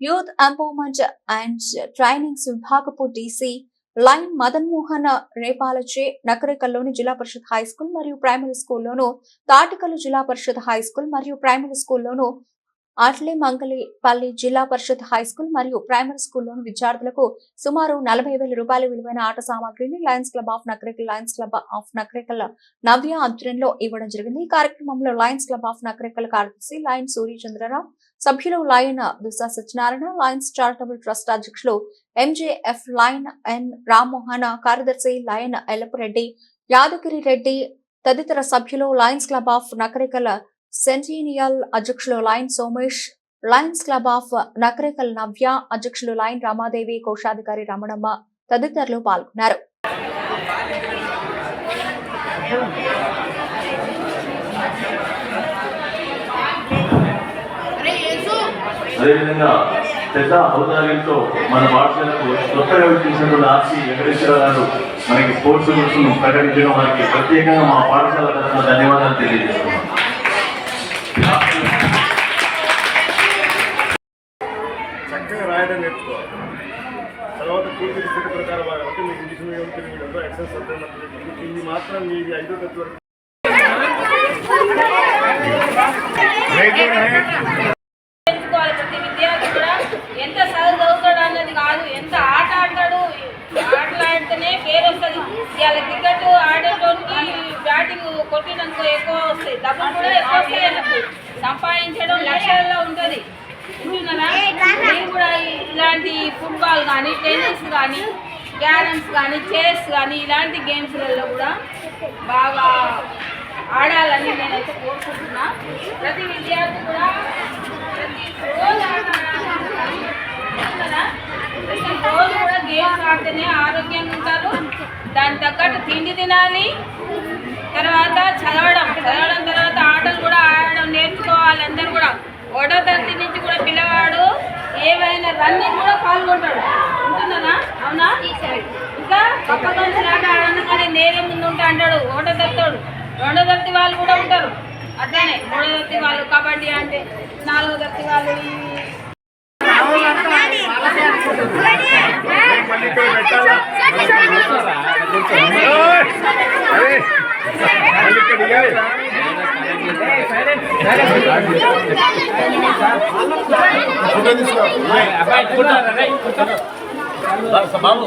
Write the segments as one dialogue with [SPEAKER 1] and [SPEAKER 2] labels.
[SPEAKER 1] Youth empowerment and trainings విభాగపు DC lion Madan Mohan రేపాలచే నకరేకల్లోని జిల్లా పరిషత్ హై స్కూల్ మరియు ప్రైమరీ స్కూల్లోను తాటికల్లు జిల్లా పరిషత్ హై స్కూల్ మరియు ప్రైమరీ స్కూల్లోను అట్లే మంగలిపల్లి జిల్లా పరిషత్ హై స్కూల్ మరియు ప్రైమరీ స్కూల్లోని విద్యార్థులకు సుమారు నలభై వేల రూపాయల విలువైన ఆట సామాగ్రిని Lions club of Nakrekal Lions club of Nakrekal Navya ఆధ్వర్యంలో ఇవ్వడం జరిగింది. ఈ కార్యక్రమంలో లయన్స్ క్లబ్ ఆఫ్ నకరేకల్ కార్యదర్శి లయన్ సూర్యచంద్రరావు సభ్యులు lion Dusa Satyanarayana lions charitable trust అధ్యక్షులు ఎంజేఎఫ్ లయన్ ఎన్ రామ్మోహన్ కార్యదర్శి లయన్ ఎల్లపురెడ్డి యాదగిరి రెడ్డి తదితర సభ్యులు Lions club of Nakrekal centennial అధ్యక్షులు lion Somesh Lions club of Nakrekal Navya అధ్యక్షులు లయన్ రామాదేవి కోశాధికారి రమణమ్మ తదితరులు పాల్గొన్నారు.
[SPEAKER 2] అదేవిధంగా పెద్ద ఔదార్యంతో మన పాఠశాలకు కొత్తగా విచ్చేసినటువంటి ఆర్సి వెంకటేశ్వర గారు మనకి స్పోర్ట్స్ గురించి ప్రకటించడం వారికి ప్రత్యేకంగా మా పాఠశాల తరఫున ధన్యవాదాలు తెలియజేస్తున్నాం.
[SPEAKER 3] చక్కగా రాయడం నేర్చుకోవాలి. తర్వాత పూర్తి స్థితి ప్రకారం అంటే మీకు ఇంగ్లీష్ మీడియం తెలుగు మీడియంలో ఎక్సెస్ ఇది మాత్రం మీది ఐదో తరగతి వరకు
[SPEAKER 4] తెలుసుకోవాలి ప్రతి విద్యార్థి కూడా ఎంత చదువు చదువుతాడు అన్నది కాదు ఎంత ఆట ఆడతాడు ఆటలు ఆడితేనే పేరు వస్తుంది ఇవాళ క్రికెట్ ఆడేటోనికి బ్యాటింగ్ కొట్టినందుకు ఎక్కువ వస్తాయి. డబ్బులు కూడా ఎక్కువ వస్తాయి అన్నట్టు. సంపాదించడం లక్షల్లో ఉంటుంది. మీరు కూడా ఇలాంటి ఫుట్బాల్ కానీ టెన్నిస్ కానీ క్యారమ్స్ కానీ చెస్ కానీ ఇలాంటి గేమ్స్లలో కూడా బాగా ఆడాలని నేనైతే కోరుకుంటున్నా. ప్రతి విద్యార్థి కూడా ప్రతి రోజు ఆడాలి. రోజు కూడా గేమ్స్ ఆడితేనే ఆరోగ్యంగా ఉంటారు. దాని తగ్గట్టు తిండి తినాలి. తర్వాత చదవడం. చదవడం తర్వాత ఆటలు కూడా ఆడడం నేర్చుకోవాలి అందరు కూడా. ఒకటో తరగతి నుంచి కూడా పిల్లవాడు ఏవైనా రన్నింగ్ కూడా పాల్గొంటాడు. ఉంటుందనా? అవునా? ఇంకా పక్క మనుషులు నేరే ముందు ఉంటా అంటాడు. ఒకటో తరగతోడు రెండో తరగతి వాళ్ళు కూడా ఉంటారు. అట్లనే మూడో తరగతి వాళ్ళు కబడ్డీ అంటే నాలుగో తరగతి వాళ్ళు ఈ
[SPEAKER 3] మళ్ళీ ఇక్కడ పెట్టాలా అరే మళ్ళీ ఇక్కడ ఇయ్యాలి. ఫోటో తీసుకో
[SPEAKER 2] బాబు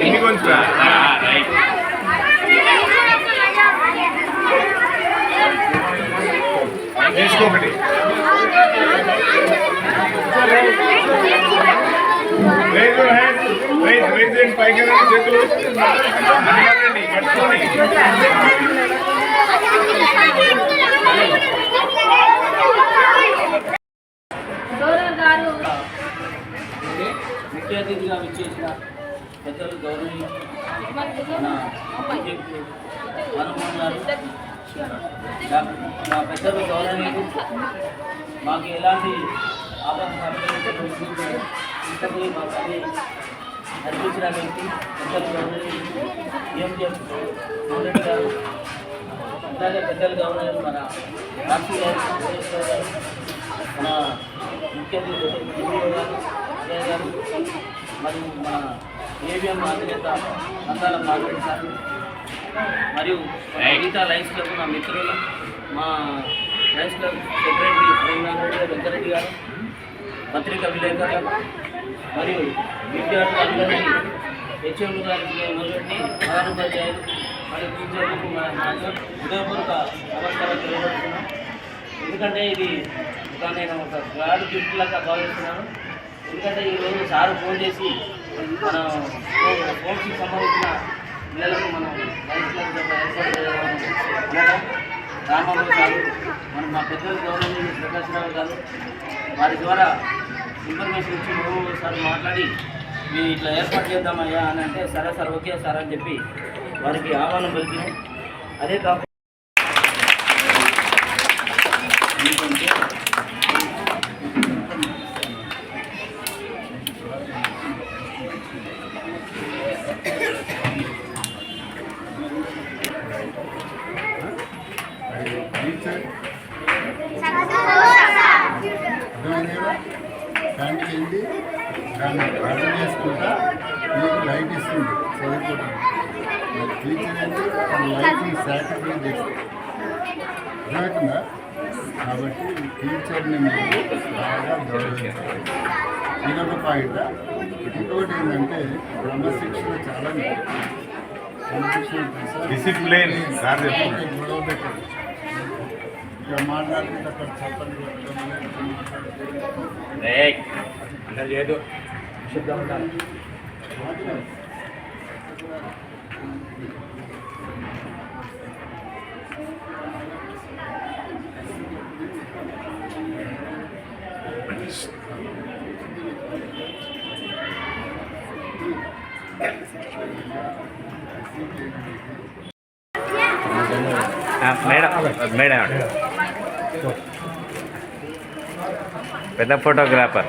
[SPEAKER 3] ఎన్ని కొంచెం raise your hand raise raise and పైకి చేతులు పట్టుకోండి
[SPEAKER 5] ముఖ్య అతిథిగా విచ్చేసిన పెద్దలు గౌరవ మా పెద్దలు గౌరవనీయులు మాకు ఎలాంటి ఆపద ఇంతకు మా పని నడిపించిన పెద్దలు గౌరవనీయులు ఎంజిఎం గారు అలాగే పెద్దలు గౌరవనీయులు మన రాష్ట్రీయ గారు మన ముఖ్య గారు మరియు మన ఏబిఎం అధినేత అందాల మార్కెట్ సార్ మరియు గీతా లయన్స్ క్లబ్ నా మిత్రులు మా Lions club secretary Premanathareddy Venkareddy గారు పత్రికా విలేకరులు మరియు విద్యార్థులందరినీ హెచ్ఎం గారికి మొదటి ప్రధానోపాధ్యాయులు మరియు టీచర్లకు హృదయపూర్వక నమస్కారం తెలియజేస్తున్నాం. ఎందుకంటే ఇది ఒక నేను ఒక గాడ్ గిఫ్ట్ లాగా భావిస్తున్నాను. ఎందుకంటే ఈరోజు సార్ ఫోన్ చేసి మన ఫోన్స్కి సంబంధించిన పిల్లలకు మనం లైఫ్ ఏర్పాటు చేయాలని గారు మన మా పెద్దలు గౌరవ ప్రకాశ్రావు గారు వారి ద్వారా ఇన్ఫర్మేషన్ ఇచ్చి సార్ మాట్లాడి మేము ఇట్లా ఏర్పాటు చేద్దామయ్యా అని అంటే సరే సార్ ఓకే సార్ అని చెప్పి వారికి ఆహ్వానం పలికినాయి అదే కాకుండా
[SPEAKER 6] అనిపిస్తుంది చదువుకోవడానికి మరి టీచర్ అంటే తన లైఫ్ని సాక్రిఫైస్ చేస్తుంది అర్థమవుతుందా కాబట్టి టీచర్ని మీరు బాగా గౌరవించాలి. ఇదొక పాయింట్. ఇంకొకటి ఏంటంటే క్రమశిక్షణ చాలా?
[SPEAKER 7] డిసిప్లిన్
[SPEAKER 6] గొడవ పెట్టండి. ఇక మాట్లాడుతుంటే అక్కడ చెప్పండి
[SPEAKER 7] లేదు. శుద్ధం ఉండాలి
[SPEAKER 6] మాట్లాడు.
[SPEAKER 7] మేడం మేడం పెద్ద ఫోటోగ్రాఫర్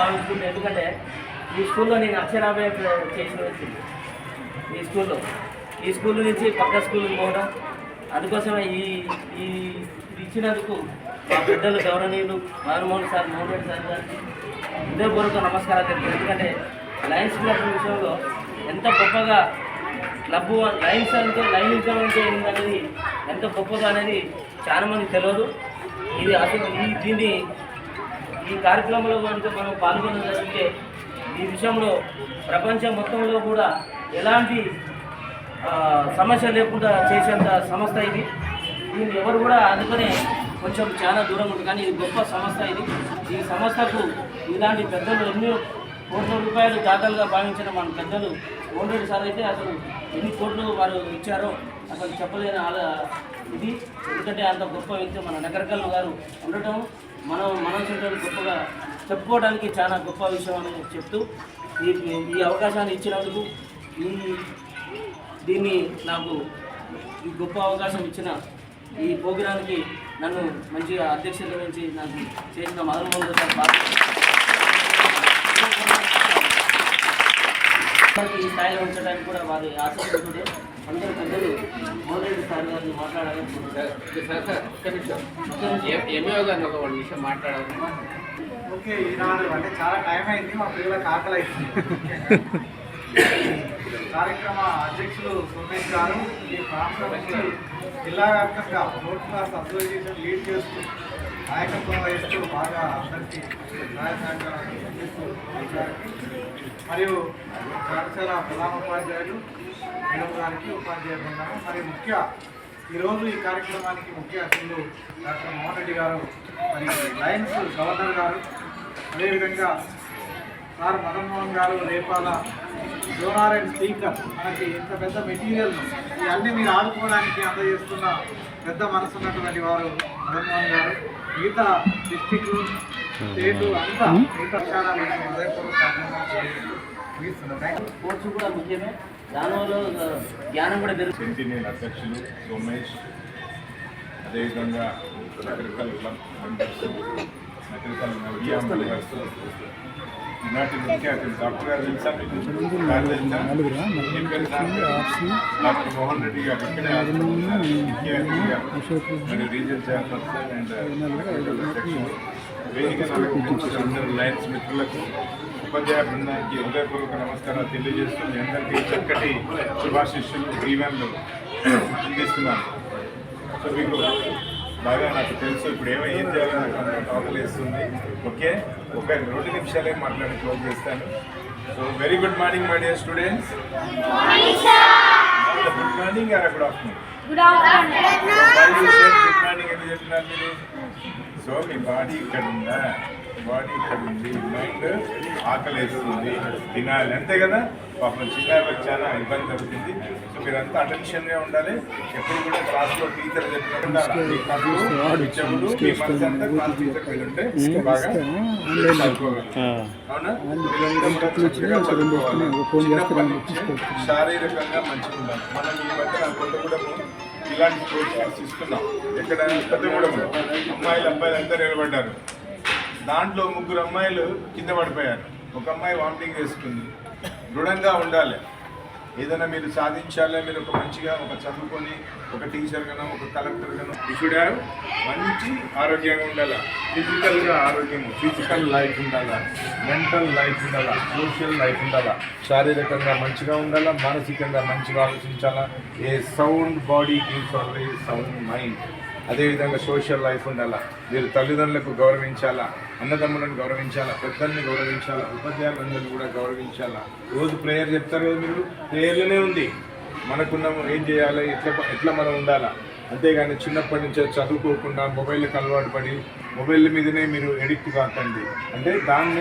[SPEAKER 5] భావించుకుంటే ఎందుకంటే ఈ స్కూల్లో నేను అక్షరాభ్యాస చేసిన వచ్చింది ఈ స్కూల్లో. ఈ స్కూల్ నుంచి పక్క స్కూల్కి పోవడం. అందుకోసమే ఈ ఈ ఇచ్చినందుకు మా బిడ్డలు గౌరవనీయులు మదన్మోహన్ సార్ మోహన్ రెడ్డి సార్ గారికి హృదయపూర్వక నమస్కారాలు తెలుపు ఎందుకంటే లయన్స్ క్లబ్ విషయంలో ఎంత గొప్పగా క్లబ్ లయన్స్ అంటే లైన్ ఇన్కమ్ అంటే ఏంటనేది ఎంత గొప్పగా అనేది చాలామంది తెలియదు. ఇది అసలు ఈ దీన్ని ఈ కార్యక్రమంలో కనుక మనం జరిగితే ఈ విషయంలో ప్రపంచం మొత్తంలో కూడా ఎలాంటి సమస్య లేకుండా చేసేంత సంస్థ ఇది. దీన్ని ఎవరు కూడా అందుకనే కొంచెం చాలా దూరం ఉంది కానీ ఇది గొప్ప సంస్థ ఇది. ఈ సంస్థకు ఇలాంటి పెద్దలు ఎన్నో కోట్ల రూపాయలు దాతలుగా భావించిన మన పెద్దలు ఓన్రెడ్డి సార్ అయితే అసలు ఎన్ని కోట్లు వారు ఇచ్చారో అసలు చెప్పలేని ఇది. ఎందుకంటే అంత గొప్ప వ్యక్తి మన నగరకల్ గారు ఉండటం మనం మనం గొప్పగా చెప్పుకోవడానికి చాలా గొప్ప విషయం అని చెప్తూ ఈ ఈ అవకాశాన్ని ఇచ్చినందుకు దీన్ని నాకు ఈ గొప్ప అవకాశం ఇచ్చిన ఈ ప్రోగ్రాంకి నన్ను మంచిగా అధ్యక్షత నుంచి నాకు చేసిన మదన్మోహన్ సార్ ఈ స్థాయిలో ఉంచడానికి కూడా వారి ఆసక్తి అందరూ పెద్దలు మోహన్ రెడ్డి సార్ గారిని
[SPEAKER 7] ఎంఏ గారిని ఒక వన్ విషయం మాట్లాడాలి.
[SPEAKER 8] ఓకే ఈనాడు అంటే చాలా టైం అయింది మా పిల్లలకు ఆకలి అయింది. కార్యక్రమ అధ్యక్షులు సోమేష్ గారు ఈ ప్రాంతం నుంచి జిల్లా వ్యాప్తంగా ఫోర్త్ క్లాస్ అసోసియేషన్ లీడ్ చేస్తూ నాయకత్వం వహిస్తూ బాగా అందరికీ సహాయ సహకారాలు అందిస్తూ మరియు పాఠశాల ప్రధాన ఉపాధ్యాయులు మేడం గారికి ఉపాధ్యాయ బృందం మరి ముఖ్య ఈరోజు ఈ కార్యక్రమానికి ముఖ్య అతిథులు డాక్టర్ మోహన్ రెడ్డి గారు మరి లయన్స్ గవర్నర్ గారు. అదేవిధంగా సార్ మదన్మోహన్ గారు రేపాల జోనార్ అండ్ స్పీకర్. మనకి ఇంత పెద్ద మెటీరియల్ ఇవన్నీ మీరు ఆడుకోవడానికి అందజేస్తున్న పెద్ద మనసు ఉన్నటువంటి వారు మదన్మోహన్ గారు మిగతా డిస్టిక్ స్టేట్ అంతా మిగతా విషయాలు
[SPEAKER 5] స్పోర్ట్స్ కూడా ముఖ్యమే. దానివల్ల జ్ఞానం కూడా పెరుగుతుంది.
[SPEAKER 7] అధ్యక్షులు సోమేష్ అదేవిధంగా మెంబర్స్. ఈనాటి ముఖ్య అతిథి డాక్టర్ గారు తెలుసా మీకు గారు తెలుసా ఏం పేరు సార్? డాక్టర్ మోహన్ రెడ్డి గారు ఇక్కడే హాస్పిటల్ ముఖ్య అతిథిగా మరి రీజన్ చైర్పర్సన్ అండ్ అధ్యక్షులు వేదిక నలకరించిన అందరు లయన్స్ మిత్రులకు ఉపాధ్యాయ బృందానికి హృదయపూర్వక నమస్కారాలు తెలియజేస్తూ మీ అందరికీ చక్కటి శుభాశిష్యులు దీవెనలు అందిస్తున్నాను సో మీకు బాగా నాకు తెలుసు. ఇప్పుడు ఏమో ఏం చేయాలో నాకు అంత ఆకలిస్తుంది ఓకే? ఒక రెండు నిమిషాలే మాట్లాడి క్లోజ్ చేస్తాను. So very good morning my dear students good morning or good afternoon good morning చెప్పినారు మీరు సో మీ బాడీ ఇక్కడ ఉందా? బాడీ ఇక్కడ ఉంది. మైండ్ ఆకలి వేస్తుంది తినాలి. అంతే కదా? పాపం చిన్నారులకు చాలా ఇబ్బంది జరుగుతుంది సో మీరంతా అటెన్షన్గా ఉండాలి. ఎప్పుడు కూడా క్లాస్లో టీచర్ మీ చెవులు మీ మనసు అంతా క్లాస్ టీచర్ మీద ఉంటే బాగా. అవునా? కూడా శారీరకంగా మంచిగా ఉండాలి మనం ఈ మధ్య కొత్తగూడెము ఇలాంటి ప్రోగ్రామ్స్ ఇస్తున్నాం ఎక్కడ కొత్తగూడెము అమ్మాయిలు అబ్బాయిలు అందరూ నిలబడ్డారు. దాంట్లో ముగ్గురు అమ్మాయిలు కింద పడిపోయారు. ఒక అమ్మాయి వామిటింగ్ చేసుకుంది దృఢంగా ఉండాలి. ఏదైనా మీరు సాధించాలి మీరు ఒక మంచిగా ఒక చదువుకొని ఒక టీచర్ గానో ఒక కలెక్టర్ గానో. షుడ్ హ్యావ్ మంచి ఆరోగ్యంగా ఉండాలా? ఫిజికల్గా ఆరోగ్యం ఫిజికల్ లైఫ్ ఉండాలా? మెంటల్ లైఫ్ ఉండాలా? సోషల్ లైఫ్ ఉండాలా? శారీరకంగా మంచిగా ఉండాలా? మానసికంగా మంచిగా ఆలోచించాలా? A sound body gives always sound mind అదేవిధంగా సోషల్ లైఫ్ ఉండాలా? మీరు తల్లిదండ్రులకు గౌరవించాలా? అన్నదమ్ములను గౌరవించాలా? పెద్దల్ని గౌరవించాలా? ఉపాధ్యాయులందరినీ కూడా గౌరవించాలా? రోజు ప్రేయర్ చెప్తారు కదా మీరు? ప్రేయర్లోనే ఉంది. మనకున్న ఏం చేయాలి? ఎట్లా ఎట్లా మనం ఉండాలా? అంతేగాని చిన్నప్పటి నుంచే చదువుకోకుండా మొబైల్కి అలవాటు పడి మొబైల్ మీదనే మీరు ఎడిక్ట్ కాకండి. అంటే దాన్ని